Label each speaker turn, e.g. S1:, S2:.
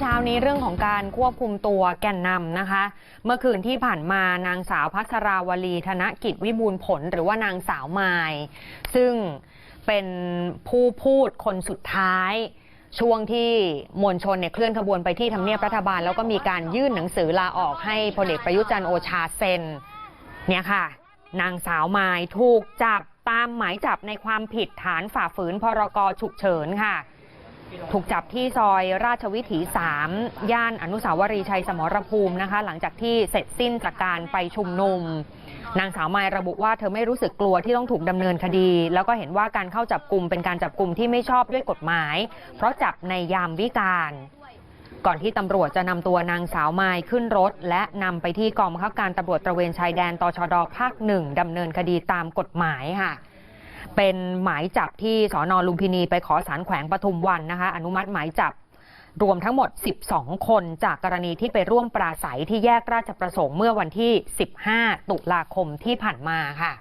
S1: เช้านี้เรื่องของการควบคุมตัวแก่นนำนะคะ เมื่อคืนที่ผ่านมานางสาวพัชราวลีธนกิจวิบูลผลหรือว่านางสาวไมายซึ่งเป็นผู้พูดคนสุดท้าย ช่วงที่มวลชนเนี่ยเคลื่อนขบวนไปที่ทำเนียบรัฐบาล แล้วก็มีการยื่นหนังสือลาออกให้พลเอกประยุจันโอชาเซ็นเนี่ยค่ะ นางสาวไมายถูกจับตามหมายจับในความผิดฐานฝ่าฝืนพรกฉุกเฉินค่ะ ถูกจับที่ซอยราชวิถี 3 ย่านอนุสาวรีย์ชัยสมรภูมินะคะ หลังจากที่เสร็จสิ้นจากการไปชุมนุม นางสาวมายระบุว่าเธอไม่รู้สึกกลัวที่ต้องถูกดำเนินคดี แล้วก็เห็นว่าการเข้าจับกลุ่มเป็นการจับกลุ่มที่ไม่ชอบด้วยกฎหมาย เพราะจับในยามวิการ ก่อนที่ตำรวจจะนำตัวนางสาวมายขึ้นรถ และนำไปที่กองบังคับการตำรวจตระเวนชายแดนตชดภาคหนึ่งดำเนินคดีตามกฎหมายค่ะ เป็นหมายจับที่สอนอลุมพินีไปขอสารแขวงปทุมวันนะคะ อนุมัติหมายจับรวมทั้งหมด 12 คนจากกรณีที่ไปร่วมปราศัยที่แยกราชประสงค์เมื่อวันที่ 15 ตุลาคมที่ผ่านมาค่ะ